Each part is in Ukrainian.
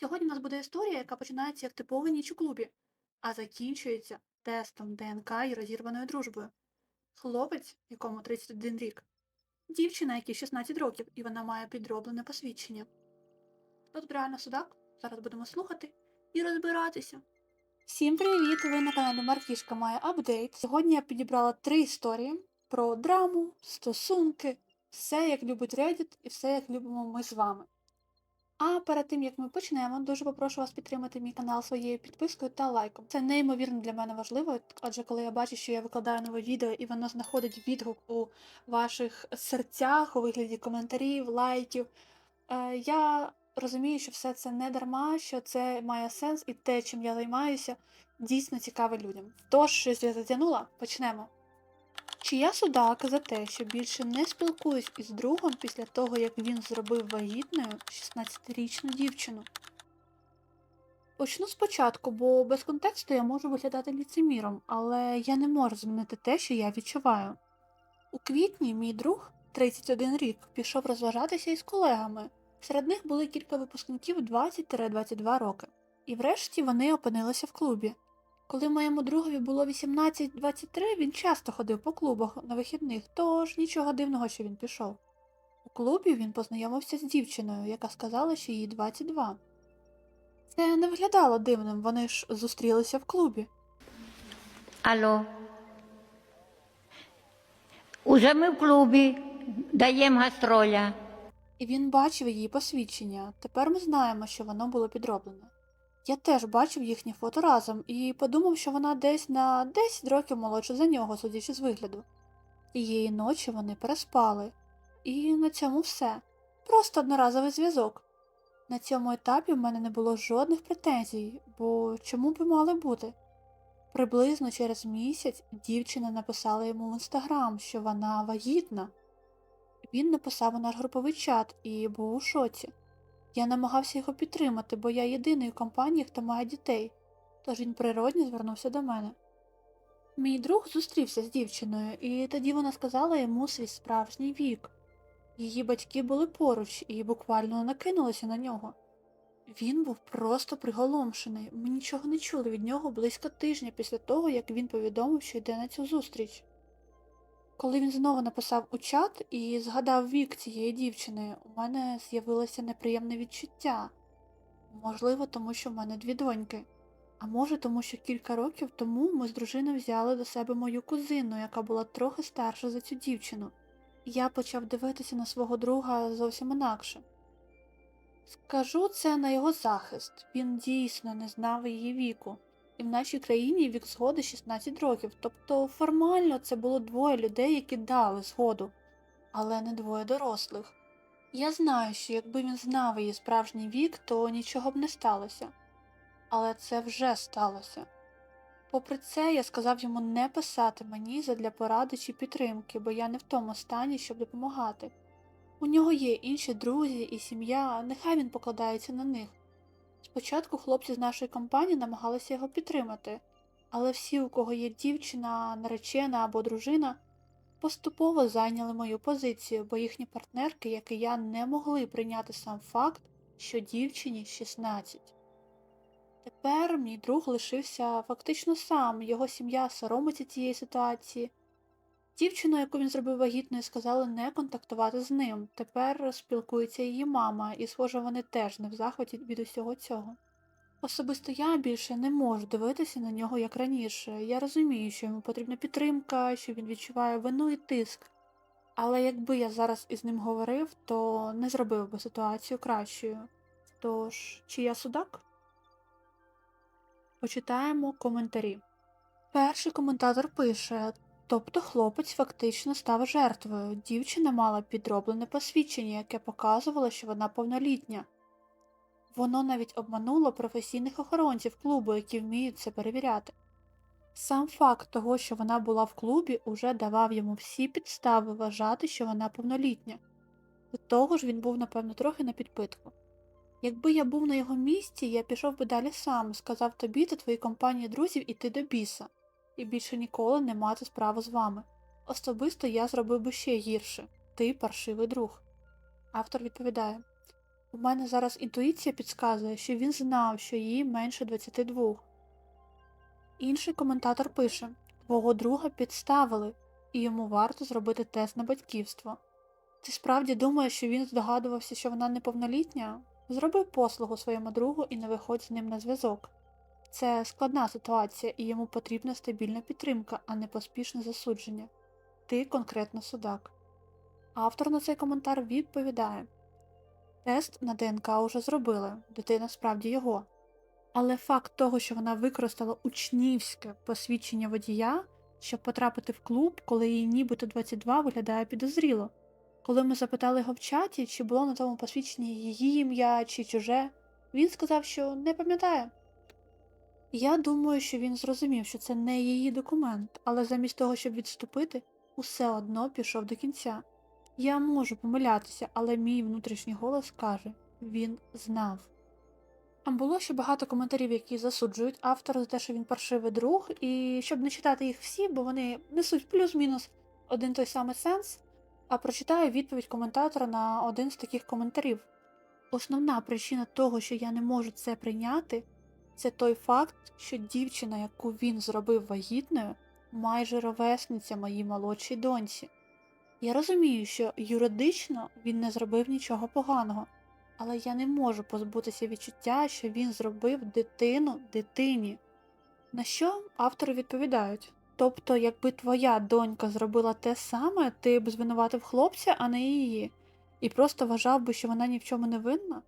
Сьогодні у нас буде історія, яка починається як типовий ніч у клубі, а закінчується тестом ДНК і розірваною дружбою. Хлопець, якому 31 рік, дівчина, якій 16 років, і вона має підроблене посвідчення. Тут реально судак. Зараз будемо слухати і розбиратися. Всім привіт! Ви на каналі Маркішка має апдейт. Сьогодні я підібрала три історії про драму, стосунки, все як любить Reddit і все як любимо ми з вами. А перед тим як ми почнемо, дуже попрошу вас підтримати мій канал своєю підпискою та лайком. Це неймовірно для мене важливо, адже коли я бачу, що я викладаю нове відео і воно знаходить відгук у ваших серцях у вигляді коментарів, лайків. Е, я розумію, що все це не дарма, що це має сенс, і те, чим я займаюся, дійсно цікаве людям. Тож, щось я затягнула, почнемо. Чи я судак за те, що більше не спілкуюсь із другом після того, як він зробив вагітною 16-річну дівчину? Почну спочатку, бо без контексту я можу виглядати ліцеміром, але я не можу змінити те, що я відчуваю. У квітні мій друг, 31 рік, пішов розважатися із колегами. Серед них були кілька випускників 20-22 роки. І врешті вони опинилися в клубі. Коли моєму другові було 18-23, він часто ходив по клубах на вихідних, тож нічого дивного, що він пішов. У клубі він познайомився з дівчиною, яка сказала, що їй 22. Це не виглядало дивним, вони ж зустрілися в клубі. Алло. Уже ми в клубі, даємо гастроля. І він бачив її посвідчення. Тепер ми знаємо, що воно було підроблене. Я теж бачив їхні фото разом і подумав, що вона десь на 10 років молодша за нього, судячи з вигляду. Тієї ночі вони переспали. І на цьому все. Просто одноразовий зв'язок. На цьому етапі в мене не було жодних претензій, бо чому б мали бути? Приблизно через місяць дівчина написала йому в інстаграм, що вона вагітна. Він написав у наш груповий чат і був у шоці. Я намагався його підтримати, бо я єдиний у компанії, хто має дітей, тож він природньо звернувся до мене. Мій друг зустрівся з дівчиною, і тоді вона сказала йому свій справжній вік. Її батьки були поруч і буквально накинулися на нього. Він був просто приголомшений. Ми нічого не чули від нього близько тижня після того, як він повідомив, що йде на цю зустріч. Коли він знову написав у чат і згадав вік цієї дівчини, у мене з'явилося неприємне відчуття. Можливо, тому що в мене дві доньки. А може, тому що кілька років тому ми з дружиною взяли до себе мою кузину, яка була трохи старша за цю дівчину. І я почав дивитися на свого друга зовсім інакше. Скажу це на його захист. Він дійсно не знав її віку. І в нашій країні вік згоди 16 років, тобто формально це було двоє людей, які дали згоду, але не двоє дорослих. Я знаю, що якби він знав її справжній вік, то нічого б не сталося. Але це вже сталося. Попри це, я сказав йому не писати мені задля поради чи підтримки, бо я не в тому стані, щоб допомагати. У нього є інші друзі і сім'я, нехай він покладається на них. Спочатку хлопці з нашої компанії намагалися його підтримати, але всі, у кого є дівчина, наречена або дружина, поступово зайняли мою позицію, бо їхні партнерки, як і я, не могли прийняти сам факт, що дівчині 16. Тепер мій друг лишився фактично сам, його сім'я соромиться цієї ситуації. Дівчину, яку він зробив вагітною, сказали не контактувати з ним. Тепер спілкується її мама, і, схоже, вони теж не в захваті від усього цього. Особисто я більше не можу дивитися на нього як раніше. Я розумію, що йому потрібна підтримка, що він відчуває вину і тиск. Але якби я зараз із ним говорив, то не зробив би ситуацію кращою. Тож, чи я судак? Почитаємо коментарі. Перший коментатор пише Тобто хлопець фактично став жертвою. Дівчина мала підроблене посвідчення, яке показувало, що вона повнолітня. Воно навіть обмануло професійних охоронців клубу, які вміють це перевіряти. Сам факт того, що вона була в клубі, уже давав йому всі підстави вважати, що вона повнолітня. До того ж, він був, напевно, трохи на підпитку. Якби я був на його місці, я пішов би далі сам, сказав тобі та твоїй компанії друзів іти до біса і більше ніколи не мати справу з вами. Особисто я зробив би ще гірше ти паршивий друг. Автор відповідає У мене зараз інтуїція підказує, що він знав, що їй менше 22. Інший коментатор пише: Твого друга підставили, і йому варто зробити тест на батьківство. Ти справді думаєш, що він здогадувався, що вона неповнолітня? Зроби послугу своєму другу і не виходь з ним на зв'язок. Це складна ситуація, і йому потрібна стабільна підтримка, а не поспішне засудження. Ти конкретно судак. Автор на цей коментар відповідає: Тест на ДНК уже зробили, дитина справді його. Але факт того, що вона використала учнівське посвідчення водія, щоб потрапити в клуб, коли їй нібито 22, виглядає підозріло. Коли ми запитали його в чаті, чи було на тому посвідченні її ім'я чи чуже, він сказав, що не пам'ятає. Я думаю, що він зрозумів, що це не її документ, але замість того, щоб відступити, усе одно пішов до кінця. Я можу помилятися, але мій внутрішній голос каже він знав. Там було ще багато коментарів, які засуджують автора за те, що він паршивий друг, і щоб не читати їх всі, бо вони несуть плюс-мінус один той самий сенс, а прочитаю відповідь коментатора на один з таких коментарів. Основна причина того, що я не можу це прийняти, це той факт, що дівчина, яку він зробив вагітною, майже ровесниця моїй молодшій доньці. Я розумію, що юридично він не зробив нічого поганого, але я не можу позбутися відчуття, що він зробив дитину дитині. На що автори відповідають? Тобто, якби твоя донька зробила те саме, ти б звинуватив хлопця, а не її, і просто вважав би, що вона ні в чому не винна?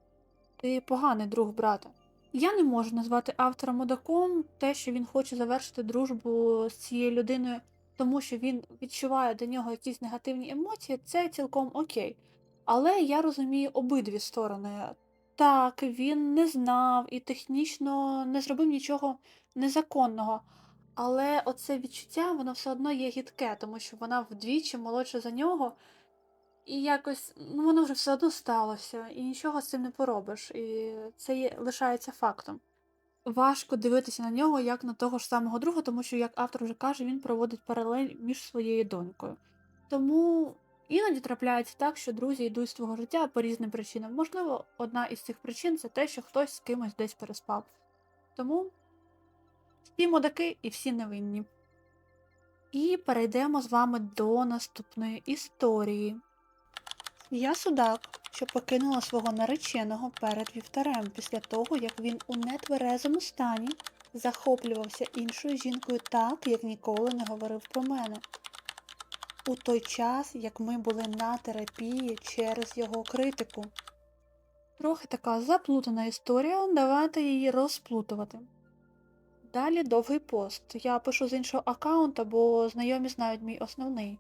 Ти поганий друг брата. Я не можу назвати автора мудаком те, що він хоче завершити дружбу з цією людиною, тому що він відчуває до нього якісь негативні емоції, це цілком окей. Але я розумію обидві сторони. Так, він не знав і технічно не зробив нічого незаконного. Але оце відчуття, воно все одно є гідке, тому що вона вдвічі молодша за нього, і якось ну, воно вже все одно сталося, і нічого з цим не поробиш. І це є, лишається фактом. Важко дивитися на нього як на того ж самого друга, тому що, як автор вже каже, він проводить паралель між своєю донькою. Тому іноді трапляється так, що друзі йдуть з твого життя по різним причинам. Можливо, одна із цих причин це те, що хтось з кимось десь переспав. Тому всі модаки і всі невинні. І перейдемо з вами до наступної історії. Я судак, що покинула свого нареченого перед вівтарем після того, як він у нетверезому стані захоплювався іншою жінкою так, як ніколи не говорив про мене. У той час, як ми були на терапії через його критику. Трохи така заплутана історія, давайте її розплутувати. Далі довгий пост. Я пишу з іншого аккаунта, бо знайомі знають мій основний.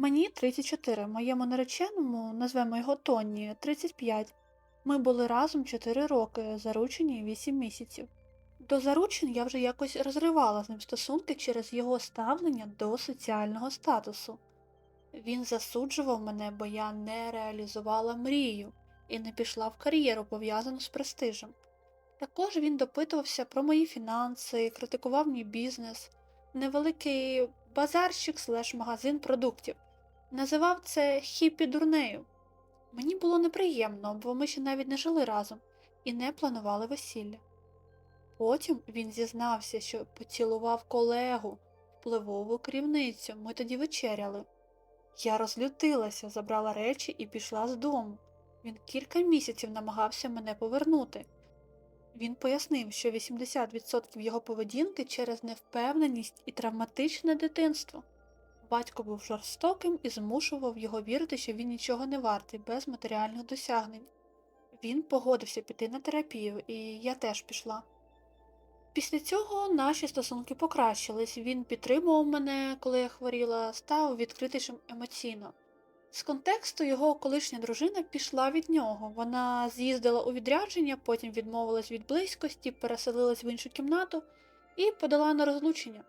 Мені 34, моєму нареченому, назвемо його Тоні, 35. Ми були разом 4 роки, заручені 8 місяців. До заручин я вже якось розривала з ним стосунки через його ставлення до соціального статусу. Він засуджував мене, бо я не реалізувала мрію і не пішла в кар'єру, пов'язану з престижем. Також він допитувався про мої фінанси, критикував мій бізнес, невеликий базарщик слеш магазин продуктів. Називав це хіпі дурнею. Мені було неприємно, бо ми ще навіть не жили разом і не планували весілля. Потім він зізнався, що поцілував колегу, впливову керівницю, ми тоді вечеряли. Я розлютилася, забрала речі і пішла з дому. Він кілька місяців намагався мене повернути. Він пояснив, що 80% його поведінки через невпевненість і травматичне дитинство. Батько був жорстоким і змушував його вірити, що він нічого не вартий без матеріальних досягнень. Він погодився піти на терапію, і я теж пішла. Після цього наші стосунки покращились. Він підтримував мене, коли я хворіла, став відкритішим емоційно. З контексту його колишня дружина пішла від нього. Вона з'їздила у відрядження, потім відмовилась від близькості, переселилась в іншу кімнату і подала на розлучення.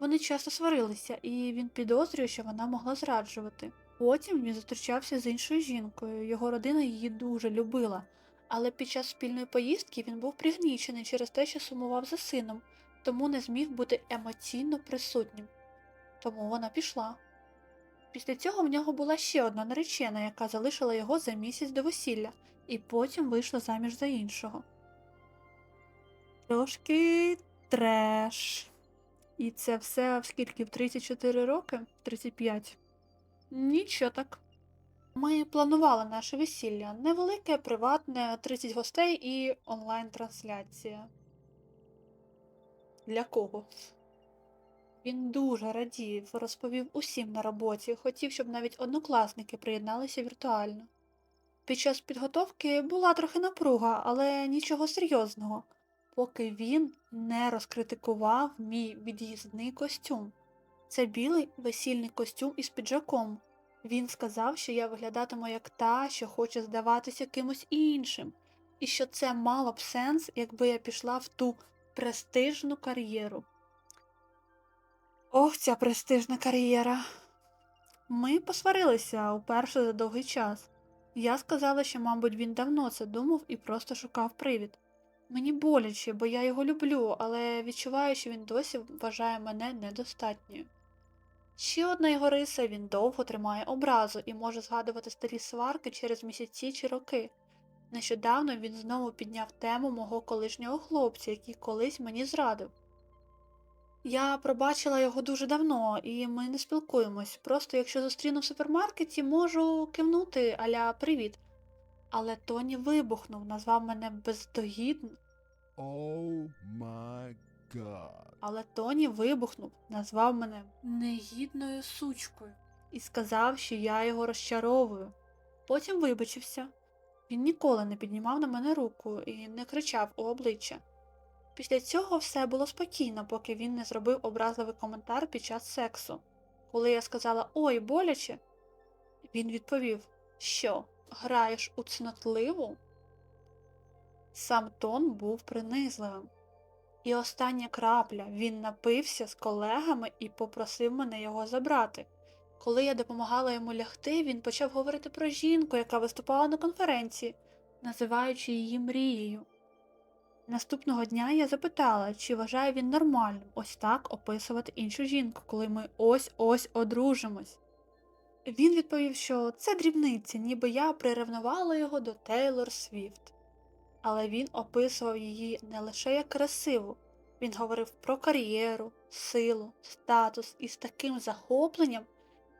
Вони часто сварилися, і він підозрює, що вона могла зраджувати. Потім він зустрічався з іншою жінкою, його родина її дуже любила, але під час спільної поїздки він був пригнічений через те, що сумував за сином, тому не зміг бути емоційно присутнім. Тому вона пішла. Після цього в нього була ще одна наречена, яка залишила його за місяць до весілля, і потім вийшла заміж за іншого. Трошки треш. І це все в скільки? В 34 роки? 35. Нічого так. Ми планували наше весілля. Невелике, приватне, 30 гостей і онлайн-трансляція. Для кого? Він дуже радів, розповів усім на роботі, хотів, щоб навіть однокласники приєдналися віртуально. Під час підготовки була трохи напруга, але нічого серйозного, поки він не розкритикував мій від'їзний костюм. Це білий весільний костюм із піджаком. Він сказав, що я виглядатиму як та, що хоче здаватися кимось іншим, і що це мало б сенс, якби я пішла в ту престижну кар'єру. Ох, ця престижна кар'єра. Ми посварилися уперше за довгий час. Я сказала, що, мабуть, він давно це думав і просто шукав привід. Мені боляче, бо я його люблю, але відчуваю, що він досі вважає мене недостатньою. Ще одна його риса він довго тримає образу і може згадувати старі сварки через місяці чи роки. Нещодавно він знову підняв тему мого колишнього хлопця, який колись мені зрадив. Я пробачила його дуже давно, і ми не спілкуємось. Просто якщо зустріну в супермаркеті, можу кивнути аля привіт. Але Тоні вибухнув, назвав мене бездогідним. Oh my god. Але Тоні вибухнув, назвав мене негідною сучкою і сказав, що я його розчаровую. Потім вибачився. Він ніколи не піднімав на мене руку і не кричав у обличчя. Після цього все було спокійно, поки він не зробив образливий коментар під час сексу. Коли я сказала Ой, боляче, він відповів, що граєш у цнотливу? Сам тон був принизливим. І остання крапля він напився з колегами і попросив мене його забрати. Коли я допомагала йому лягти, він почав говорити про жінку, яка виступала на конференції, називаючи її мрією. Наступного дня я запитала, чи вважає він нормальним ось так описувати іншу жінку, коли ми ось-ось одружимось. Він відповів, що це дрібниці, ніби я приревнувала його до Тейлор Свіфт. Але він описував її не лише як красиву, він говорив про кар'єру, силу, статус із таким захопленням,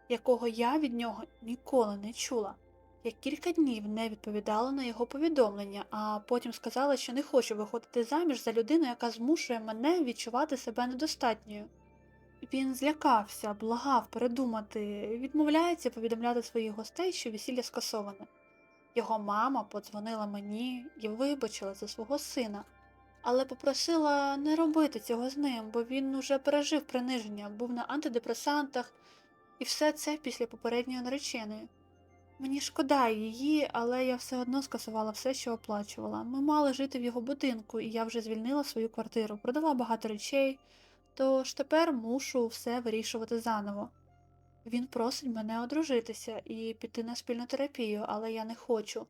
якого я від нього ніколи не чула. Я кілька днів не відповідала на його повідомлення, а потім сказала, що не хочу виходити заміж за людину, яка змушує мене відчувати себе недостатньою. Він злякався, благав передумати, відмовляється повідомляти своїх гостей, що весілля скасоване. Його мама подзвонила мені і вибачила за свого сина, але попросила не робити цього з ним, бо він уже пережив приниження, був на антидепресантах, і все це після попередньої нареченої. Мені шкода її, але я все одно скасувала все, що оплачувала. Ми мали жити в його будинку, і я вже звільнила свою квартиру, продала багато речей, тож тепер мушу все вирішувати заново. Він просить мене одружитися і піти на спільну терапію, але я не хочу.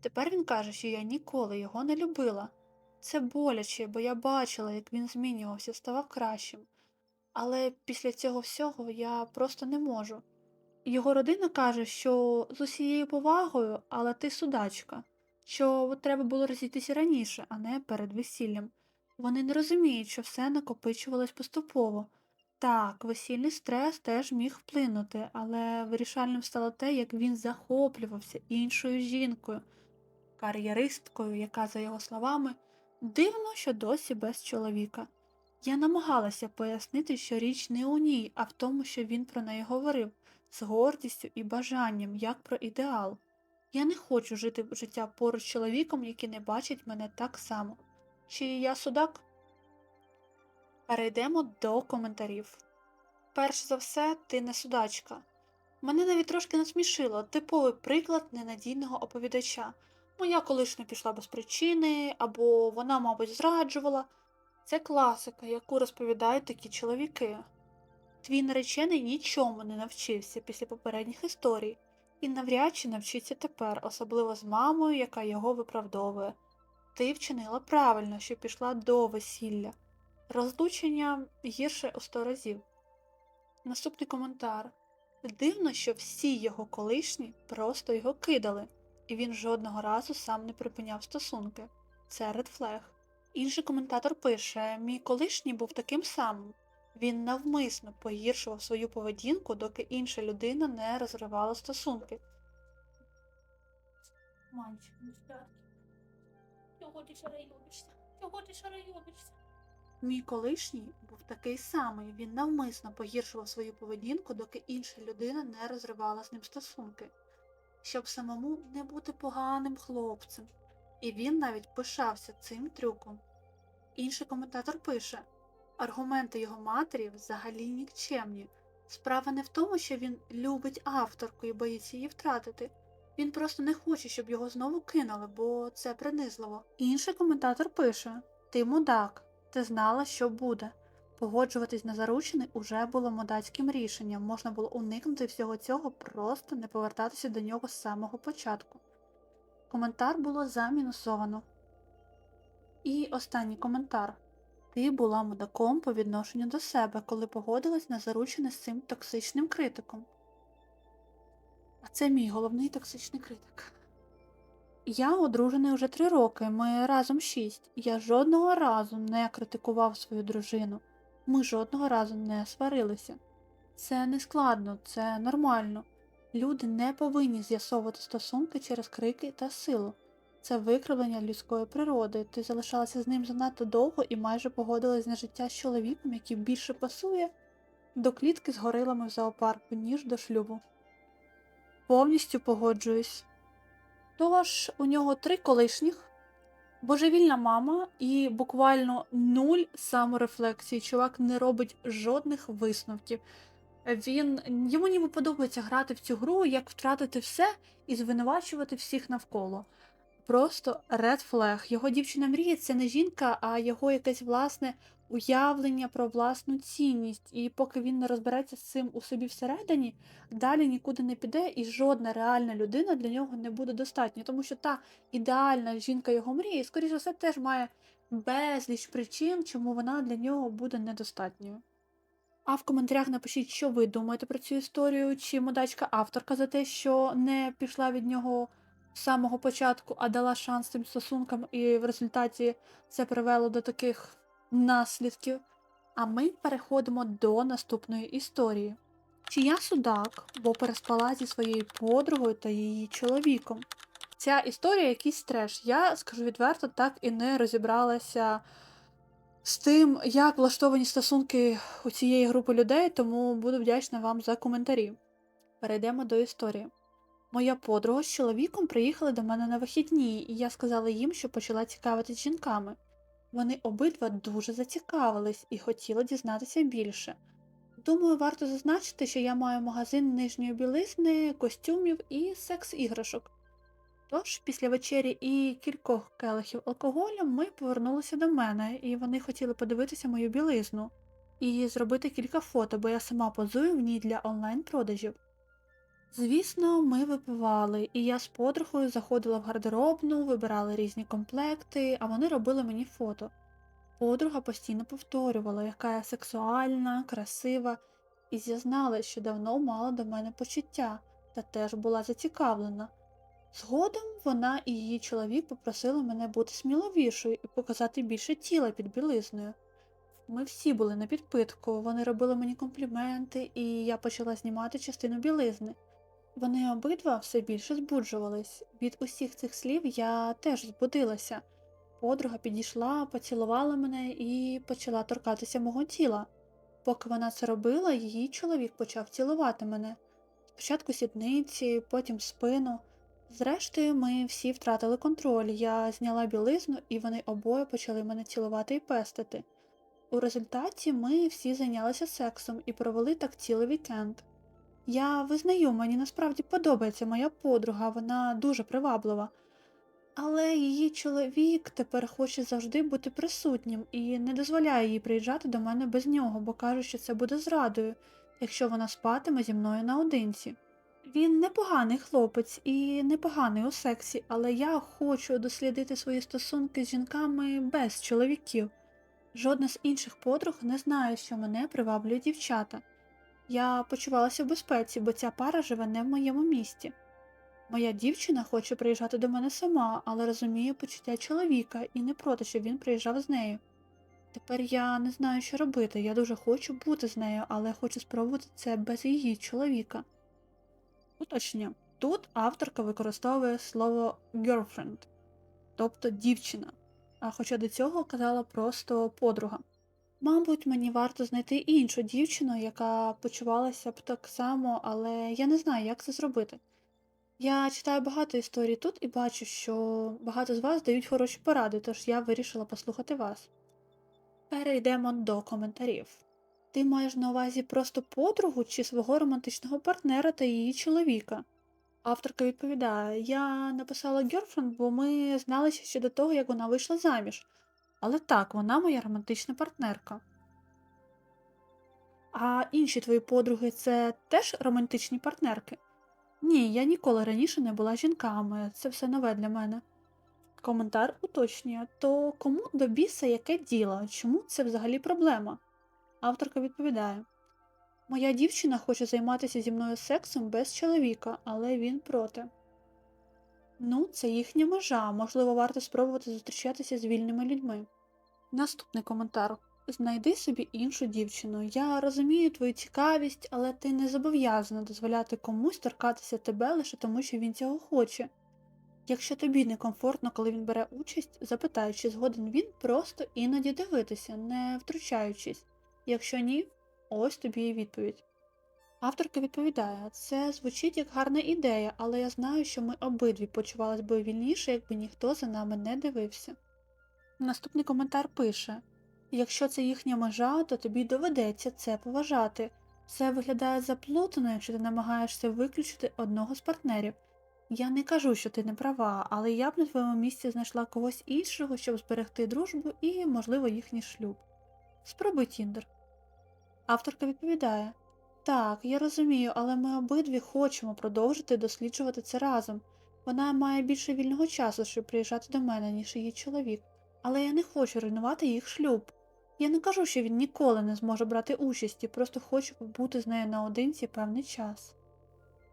Тепер він каже, що я ніколи його не любила. Це боляче, бо я бачила, як він змінювався, ставав кращим. Але після цього всього я просто не можу. Його родина каже, що з усією повагою, але ти судачка, що треба було розійтися раніше, а не перед весіллям. Вони не розуміють, що все накопичувалось поступово. Так, весільний стрес теж міг вплинути, але вирішальним стало те, як він захоплювався іншою жінкою, кар'єристкою, яка, за його словами, дивно, що досі без чоловіка. Я намагалася пояснити, що річ не у ній, а в тому, що він про неї говорив, з гордістю і бажанням, як про ідеал. Я не хочу жити життя поруч з чоловіком, який не бачить мене так само. Чи я судак? Перейдемо до коментарів. Перш за все, ти не судачка. Мене навіть трошки насмішило типовий приклад ненадійного оповідача. Моя колишня пішла без причини, або вона, мабуть, зраджувала. Це класика, яку розповідають такі чоловіки. Твій наречений нічому не навчився після попередніх історій, і навряд чи навчиться тепер, особливо з мамою, яка його виправдовує. Ти вчинила правильно, що пішла до весілля. Розлучення гірше у сто разів. Наступний коментар. Дивно, що всі його колишні просто його кидали. і він жодного разу сам не припиняв стосунки. Це ред флег. Інший коментатор пише: мій колишній був таким самим. Він навмисно погіршував свою поведінку, доки інша людина не розривала стосунки. Мальчик, ну спятки. Чого ти шарайобишся? Чого ти шарайобишся? Мій колишній був такий самий. Він навмисно погіршував свою поведінку, доки інша людина не розривала з ним стосунки, щоб самому не бути поганим хлопцем. І він навіть пишався цим трюком. Інший коментатор пише: аргументи його матері взагалі нікчемні. Справа не в тому, що він любить авторку і боїться її втратити. Він просто не хоче, щоб його знову кинули, бо це принизливо. Інший коментатор пише: Ти мудак, ти знала, що буде. Погоджуватись на заручений уже було мудацьким рішенням, можна було уникнути всього цього, просто не повертатися до нього з самого початку. Коментар було замінусовано. І останній коментар. Ти була мудаком по відношенню до себе, коли погодилась на заручене з цим токсичним критиком. А це мій головний токсичний критик. Я одружений уже три роки, ми разом шість. Я жодного разу не критикував свою дружину. Ми жодного разу не сварилися. Це не складно, це нормально. Люди не повинні з'ясовувати стосунки через крики та силу. Це викривлення людської природи. Ти залишалася з ним занадто довго і майже погодилась на життя з чоловіком, який більше пасує до клітки з горилами в зоопарку, ніж до шлюбу. Повністю погоджуюсь. Тож у нього три колишніх, божевільна мама і буквально нуль саморефлексії. Чувак не робить жодних висновків. Він йому ніби подобається грати в цю гру, як втратити все і звинувачувати всіх навколо. Просто red flag. Його дівчина мріє це не жінка, а його якесь власне уявлення про власну цінність. І поки він не розбереться з цим у собі всередині, далі нікуди не піде, і жодна реальна людина для нього не буде достатньо, тому що та ідеальна жінка його мрії, скоріш за все, теж має безліч причин, чому вона для нього буде недостатньою. А в коментарях напишіть, що ви думаєте про цю історію, чи мудачка авторка за те, що не пішла від нього з самого початку, а дала шанс цим стосункам, і в результаті це привело до таких наслідків. А ми переходимо до наступної історії. Чи я судак, бо переспала зі своєю подругою та її чоловіком. Ця історія якийсь треш. Я скажу відверто, так і не розібралася з тим, як влаштовані стосунки у цієї групи людей, тому буду вдячна вам за коментарі. Перейдемо до історії. Моя подруга з чоловіком приїхали до мене на вихідні, і я сказала їм, що почала цікавитись жінками. Вони обидва дуже зацікавились і хотіли дізнатися більше. Думаю, варто зазначити, що я маю магазин нижньої білизни, костюмів і секс-іграшок. Тож, після вечері і кількох келихів алкоголю ми повернулися до мене, і вони хотіли подивитися мою білизну і зробити кілька фото, бо я сама позую в ній для онлайн-продажів. Звісно, ми випивали, і я з подругою заходила в гардеробну, вибирали різні комплекти, а вони робили мені фото. Подруга постійно повторювала, яка я сексуальна, красива, і зізналась, що давно мала до мене почуття та теж була зацікавлена. Згодом вона і її чоловік попросили мене бути сміливішою і показати більше тіла під білизною. Ми всі були на підпитку, вони робили мені компліменти, і я почала знімати частину білизни. Вони обидва все більше збуджувались. Від усіх цих слів я теж збудилася. Подруга підійшла, поцілувала мене і почала торкатися мого тіла. Поки вона це робила, її чоловік почав цілувати мене. Спочатку сідниці, потім спину. Зрештою, ми всі втратили контроль. Я зняла білизну, і вони обоє почали мене цілувати і пестити. У результаті ми всі зайнялися сексом і провели так цілий вікенд. Я визнаю, мені насправді подобається моя подруга, вона дуже приваблива. Але її чоловік тепер хоче завжди бути присутнім і не дозволяє їй приїжджати до мене без нього, бо каже, що це буде зрадою, якщо вона спатиме зі мною наодинці. Він непоганий хлопець і непоганий у сексі, але я хочу дослідити свої стосунки з жінками без чоловіків. Жодна з інших подруг не знає, що мене приваблюють дівчата. Я почувалася в безпеці, бо ця пара живе не в моєму місті. Моя дівчина хоче приїжджати до мене сама, але розуміє почуття чоловіка і не проти, щоб він приїжджав з нею. Тепер я не знаю, що робити. Я дуже хочу бути з нею, але хочу спробувати це без її чоловіка. Уточнення. Тут авторка використовує слово girlfriend, тобто дівчина, а хоча до цього казала просто подруга. Мабуть, мені варто знайти іншу дівчину, яка почувалася б так само, але я не знаю, як це зробити. Я читаю багато історій тут і бачу, що багато з вас дають хороші поради, тож я вирішила послухати вас. Перейдемо до коментарів. Ти маєш на увазі просто подругу чи свого романтичного партнера та її чоловіка? Авторка відповідає: Я написала girlfriend, бо ми зналися ще до того, як вона вийшла заміж. Але так, вона моя романтична партнерка. А інші твої подруги це теж романтичні партнерки? Ні, я ніколи раніше не була жінками, це все нове для мене. Коментар уточнює, то кому до біса яке діло? Чому це взагалі проблема? Авторка відповідає: Моя дівчина хоче займатися зі мною сексом без чоловіка, але він проти. Ну, це їхня межа, можливо, варто спробувати зустрічатися з вільними людьми. Наступний коментар. Знайди собі іншу дівчину. Я розумію твою цікавість, але ти не зобов'язана дозволяти комусь торкатися тебе лише тому, що він цього хоче. Якщо тобі некомфортно, коли він бере участь, запитай, чи згоден він просто іноді дивитися, не втручаючись. Якщо ні, ось тобі і відповідь. Авторка відповідає, це звучить як гарна ідея, але я знаю, що ми обидві почувались би вільніше, якби ніхто за нами не дивився. Наступний коментар пише: Якщо це їхня межа, то тобі доведеться це поважати. Це виглядає заплутано, якщо ти намагаєшся виключити одного з партнерів. Я не кажу, що ти не права, але я б на твоєму місці знайшла когось іншого, щоб зберегти дружбу і, можливо, їхній шлюб. Спробуй Тіндер. Авторка відповідає: Так, я розумію, але ми обидві хочемо продовжити досліджувати це разом. Вона має більше вільного часу, щоб приїжджати до мене, ніж її чоловік, але я не хочу руйнувати їх шлюб. Я не кажу, що він ніколи не зможе брати участі, просто хочу побути з нею наодинці певний час.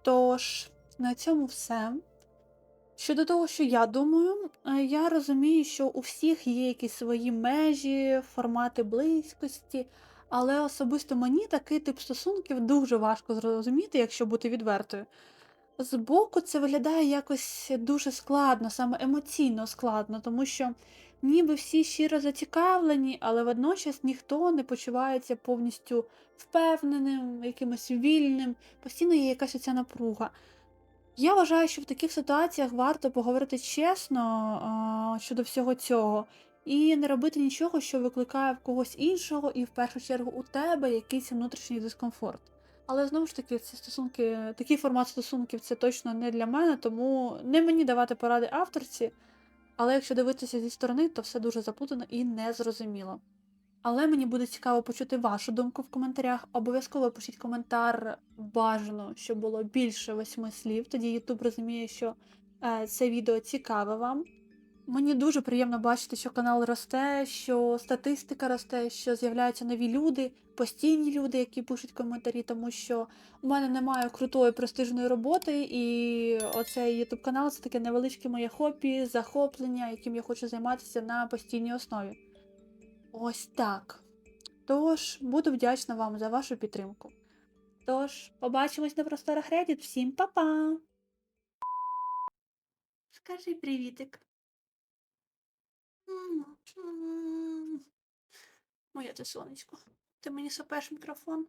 Тож, на цьому все. Щодо того, що я думаю, е, я розумію, що у всіх є якісь свої межі, формати близькості, але особисто мені такий тип стосунків дуже важко зрозуміти, якщо бути відвертою. Збоку це виглядає якось дуже складно, саме емоційно складно, тому що ніби всі щиро зацікавлені, але водночас ніхто не почувається повністю впевненим, якимось вільним, постійно є якась оця напруга. Я вважаю, що в таких ситуаціях варто поговорити чесно а, щодо всього цього і не робити нічого, що викликає в когось іншого, і в першу чергу у тебе якийсь внутрішній дискомфорт. Але знову ж таки, ці стосунки, такий формат стосунків це точно не для мене, тому не мені давати поради авторці. Але якщо дивитися зі сторони, то все дуже заплутано і незрозуміло. Але мені буде цікаво почути вашу думку в коментарях. Обов'язково пишіть коментар бажано, щоб було більше восьми слів. Тоді YouTube розуміє, що е, це відео цікаве вам. Мені дуже приємно бачити, що канал росте, що статистика росте, що з'являються нові люди, постійні люди, які пишуть коментарі, тому що у мене немає крутої престижної роботи, і оцей YouTube канал це таке невеличке моє хобі, захоплення, яким я хочу займатися на постійній основі. Ось так. Тож, буду вдячна вам за вашу підтримку. Тож, побачимось на просторах Reddit. Всім па-па! Скажи привітик. Моє ти сонечко. Ти мені сопеш мікрофон?